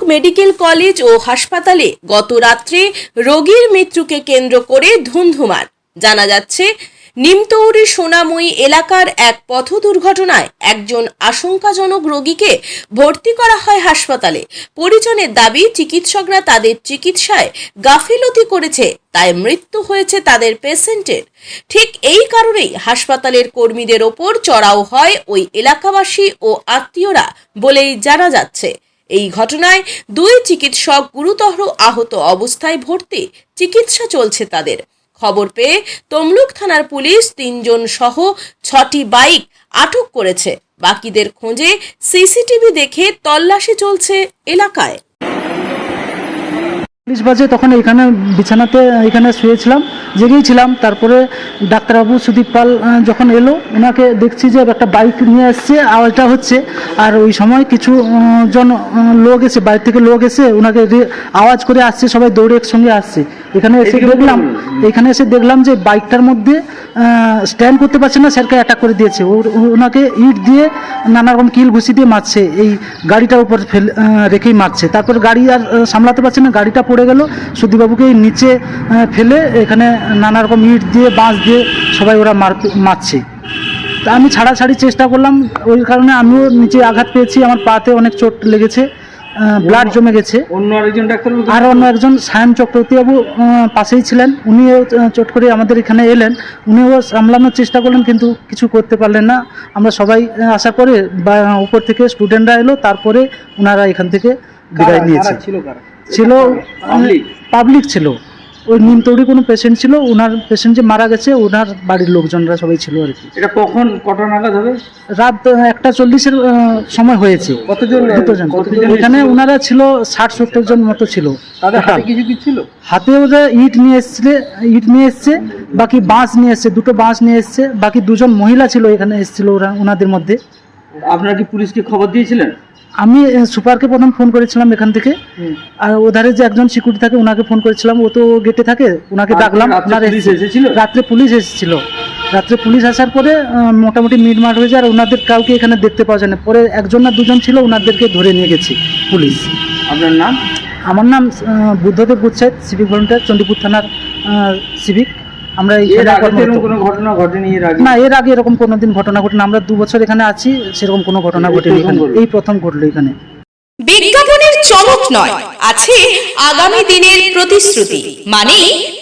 Tamluk medical college ও হাসপাতালে গত রাত্রে রোগীর মৃত্যুকে কেন্দ্র করে ধুমধুমার। জানা যাচ্ছে নিমতৌরি সোনাময়ী এলাকার এক পথ দুর্ঘটনায় একজন আশঙ্কাজনক রোগীকে ভর্তি করা হয় হাসপাতালে। পরিজনের দাবি, চিকিৎসকরা তাদের চিকিৎসায় গাফিলতি করেছে, তাই মৃত্যু হয়েছে তাদের পেশেন্টের। ঠিক এই কারণেই হাসপাতালের কর্মীদের ওপর চড়াও হয় ওই এলাকাবাসী ও আত্মীয়রা বলেই জানা যাচ্ছে। এই ঘটনায় দুই চিকিৎসক গুরুতর আহত অবস্থায় ভর্তি, চিকিৎসা চলছে তাদের। খবর পেয়ে তমলুক থানার পুলিশ তিনজন সহ ছটি বাইক আটক করেছে। বাকিদের খোঁজে সিসিটিভি দেখে তল্লাশি চলছে এলাকায়। চল্লিশ বাজে তখন এখানে বিছানাতে এখানে শুয়েছিলাম জেগেইছিলাম তারপরে ডাক্তারবাবু সুদীপ পাল যখন এলো ওনাকে দেখছি যে একটা বাইক নিয়ে এসছে আওয়াজটা হচ্ছে। আর ওই সময় কিছু জন লোক এসে বাইরে থেকে লোক এসে ওনাকে আওয়াজ করে আসছে সবাই দৌড়ে একসঙ্গে আসছে। এখানে এসে দেখলাম এখানে এসে দেখলাম যে বাইকটার মধ্যে স্ট্যান্ড করতে পারছে না স্যারকে অ্যাটাক করে দিয়েছে। ওনাকে ইট দিয়ে নানা রকম কিল ঘুষি দিয়ে মারছে এই গাড়িটার উপর ফেল রেখেই মারছে। তারপর গাড়ি আর সামলাতে পারছে না গাড়িটা পড়ে গেল। সুদীপবাবুকে নিচে ফেলে এখানে নানা রকম ইট দিয়ে বাঁশ দিয়ে সবাই ওরা মার মারছে। তা আমি ছাড়াছাড়ি চেষ্টা করলাম ওই কারণে আমিও নিচে আঘাত পেয়েছি। আমার পাতে অনেক চোট লেগেছে ব্লাড জমে গেছে। অন্য আরেকজন ডাক্তার আর অন্য একজন সায়ন চক্রবর্তীবাবু পাশেই ছিলেন। উনিও চট করে আমাদের এখানে এলেন। উনিও সামলানোর চেষ্টা করলেন কিন্তু কিছু করতে পারলেন না। আমরা সবাই আশা করে বা উপর থেকে স্টুডেন্টরা এলো তারপরে ওনারা এখান থেকে বিদায় নিয়েছে। ছিল? পাবলিক ছিল। ওই নিমতৌড়ি কোনো পেশেন্ট ছিল ওনার পেশেন্ট যে মারা গেছে ওনার বাড়ির লোকজনরা সবাই ছিল আর কি। এটা কখন কটা নাগাদ হবে? রাত একটা চল্লিশের সময় হয়েছে। কতজন দুটো জন। এখানে ওনারা ছিল ষাট সত্তর জন মতো ছিল। তাদের হাতে। কিছু ছিল? হাতে ওরা ইট নিয়ে এসছে ইট নিয়ে এসছে বাকি বাঁশ নিয়ে এসছে দুটো বাঁশ নিয়ে এসছে বাকি দুজন মহিলা ছিল এখানে এসেছিল ওরা ওনাদের মধ্যে। আপনারা কি পুলিশকে খবর দিয়েছিলেন? আমি সুপারকে প্রথম ফোন করেছিলাম এখান থেকে। আর ওধারে যে একজন সিকিউরিটি থাকে ওনাকে ফোন করেছিলাম। ও তো গেটে থাকে ওনাকে ডাকলাম। ওনার এসেছিল? রাত্রে পুলিশ এসেছিল। রাত্রে পুলিশ আসার পরে মোটামুটি মিটমাট হয়ে যায় আর ওনাদের কাউকে এখানে দেখতে পাওয়া যায় না। পরে একজন না দুজন ছিল ওনাদেরকে ধরে নিয়ে গেছি পুলিশ আপনার নাম? আমার নাম বুদ্ধদেব বুচ্ছাইত সিভিক ভলেন্টিয়ার চণ্ডীপুর থানার সিভিক আমরা কোনো ঘটনা ঘটেনি এর আগে? না এর আগে এরকম কোনোদিন ঘটনা ঘটেনি। আমরা দু বছর এখানে আছি সেরকম কোনো ঘটনা ঘটেনি এখানে। এই প্রথম ঘটলো এখানে। বিজ্ঞাপনের চমক নয় আছে আগামী দিনের প্রতিশ্রুতি মানে